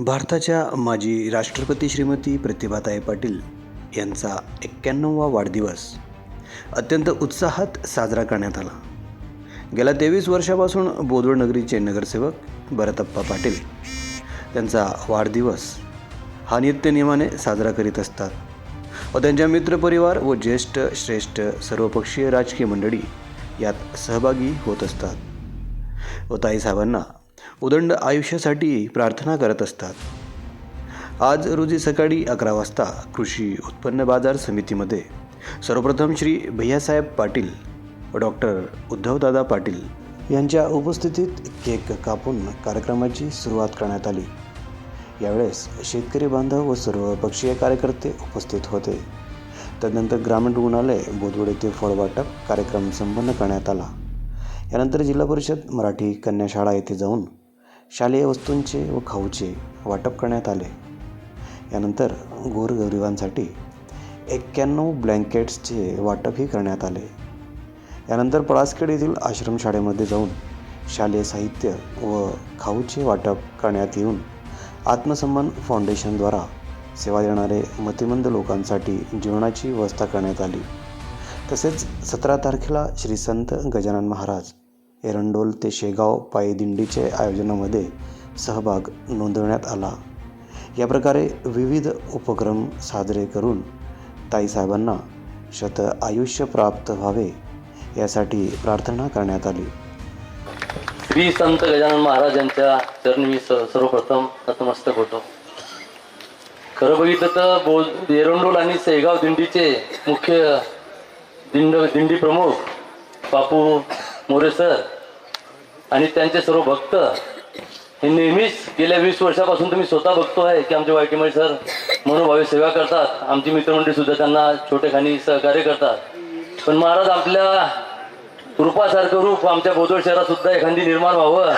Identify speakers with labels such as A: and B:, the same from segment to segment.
A: भारताच्या माजी राष्ट्रपती श्रीमती प्रतिभाताई पाटील यांचा एक्क्याण्णववा वाढदिवस अत्यंत उत्साहात साजरा करण्यात आला. गेल्या तेवीस वर्षापासून बोदवड नगरीचे नगरसेवक भरतप्पा पाटील त्यांचा वाढदिवस हा नित्यनियमाने साजरा करीत असतात व त्यांच्या मित्रपरिवार व ज्येष्ठ श्रेष्ठ सर्वपक्षीय राजकीय मंडळी यात सहभागी होत असतात. व ताईसाहेबांना उदंड आयुष्यासाठी प्रार्थना करत असतात. आज रोजी सकाळी अकरा वाजता कृषी उत्पन्न बाजार समितीमध्ये सर्वप्रथम श्री भैयासाहेब पाटील व डॉक्टर उद्धवदादा पाटील यांच्या उपस्थितीत केक कापून कार्यक्रमाची सुरुवात करण्यात आली. यावेळेस शेतकरी बांधव व सर्व पक्षीय कार्यकर्ते उपस्थित होते. तदनंतर ग्रामीण रुग्णालय बोधवड येथे फळवाटप कार्यक्रम संपन्न करण्यात आला. यानंतर जिल्हा परिषद मराठी कन्याशाळा येथे जाऊन शालेय वस्तूंचे व खाऊचे वाटप करण्यात आले. यानंतर गोरगरिबांसाठी एक्क्याण्णव ब्लँकेट्सचे वाटपही करण्यात आले. यानंतर पळासखेड येथील आश्रमशाळेमध्ये जाऊन शालेय साहित्य व खाऊचे वाटप करण्यात येऊन आत्मसन्मान फाउंडेशनद्वारा सेवा देणारे मतिमंद लोकांसाठी जेवणाची व्यवस्था करण्यात आली. तसेच सतरा तारखेला श्री संत गजानन महाराज एरंडोल ते शेगाव पायी दिंडीचे आयोजनामध्ये सहभाग नोंदवण्यात आला. या प्रकारे विविध उपक्रम साजरे करून ताईसाहेबांना शत आयुष्य प्राप्त व्हावे यासाठी प्रार्थना करण्यात आली.
B: श्री संत गजानन महाराजांच्या चरणी मी सर्वप्रथम नतमस्तक होतो. खरं बघितलं तर बोल एरंडोल आणि सेगाव दिंडीचे मुख्य दिंड दिंडी प्रमुख बापू मोरे सर आणि त्यांचे सर्व भक्त हे नेहमीच गेल्या वीस वर्षापासून तुम्ही स्वतः बघतो आहे की आमचे वायकेमळे सर मनोभावे सेवा करतात. आमची मित्रमंडळी सुद्धा त्यांना छोटेखानी सहकार्य करतात. पण महाराज आपल्या रूपासारखं रूप आमच्या बोदोळ शहरात सुद्धा एखादी निर्माण व्हावं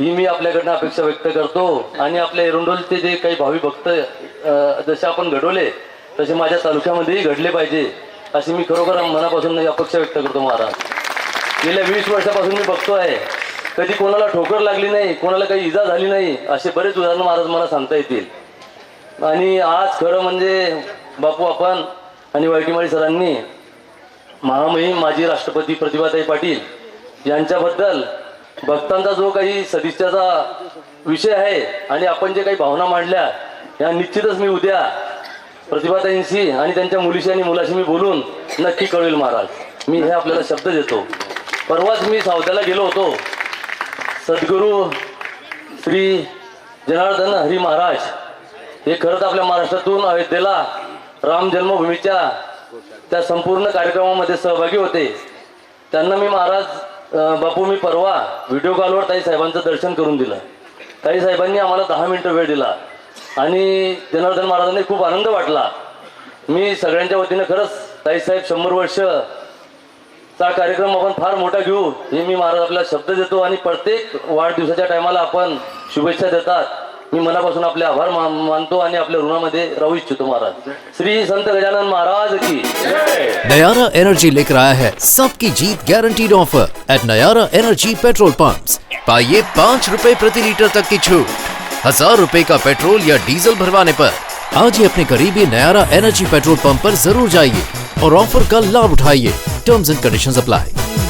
B: ही मी आपल्याकडनं अपेक्षा व्यक्त करतो. आणि आपल्या एरोंडोलचे जे काही भावी भक्त जसे आपण घडवले तसे माझ्या तालुक्यामध्येही घडले पाहिजे अशी मी खरोखर मनापासून अपेक्षा व्यक्त करतो महाराज. गेल्या वीस वर्षापासून मी बघतो आहे. कधी कोणाला ठोकर लागली नाही कोणाला काही इजा झाली नाही असे बरेच उदाहरणं महाराज मला सांगता येतील. आणि आज खरं म्हणजे बापू आपण आणि वायटीमाळी सरांनी महामहिम माजी राष्ट्रपती प्रतिभाताई पाटील यांच्याबद्दल भक्तांचा जो काही सदिच्छाचा विषय आहे आणि आपण जे काही भावना मांडल्या या निश्चितच मी उद्या प्रतिभाताईंशी आणि त्यांच्या मुलीशी आणि मुलाशी मी बोलून नक्की कळवेल महाराज. मी हे आपल्याला शब्द देतो. परवाच मी सावत्याला गेलो होतो. सद्गुरू श्री जनार्दन हरी महाराज हे खरंच आपल्या महाराष्ट्रातून अयोध्येला राम जन्मभूमीच्या त्या संपूर्ण कार्यक्रमामध्ये सहभागी होते. त्यांना मी महाराज बापू मी परवा व्हिडिओ कॉलवर ताई साहेबांचं दर्शन करून दिलं. ताई साहेबांनी आम्हाला दहा मिनटं वेळ दिला आणि जनार्दन महाराजांनी खूप आनंद वाटला. मी सगळ्यांच्या वतीनं खरंच ताईसाहेब शंभर वर्ष चा कार्यक्रम आपण फार मोठा घेऊ, हे मी महाराज आपल्याला शब्द देतो प्रत्येक वाढदिवसाच्या टायमाला आपण शुभेच्छा देतात. मी मनापासून आपले आभार मानतो आणि आपल्या ऋणामध्ये राहू इच्छितो महाराज. श्री संत गजानन महाराज की
C: नयारा एनर्जी लेकर आया है सबकी जीत guaranteed offer at Nayara energy petrol pumps पाइए पाँच रुपए प्रति लीटर तक की छूट। हज़ार रुपए का पेट्रोल या डीजल भरवाने पर। आज ही अपने करीबी नयारा एनर्जी पेट्रोल पंप पर ज़रूर जाइए और ऑफ़र का लाभ उठाइए। Terms and conditions apply.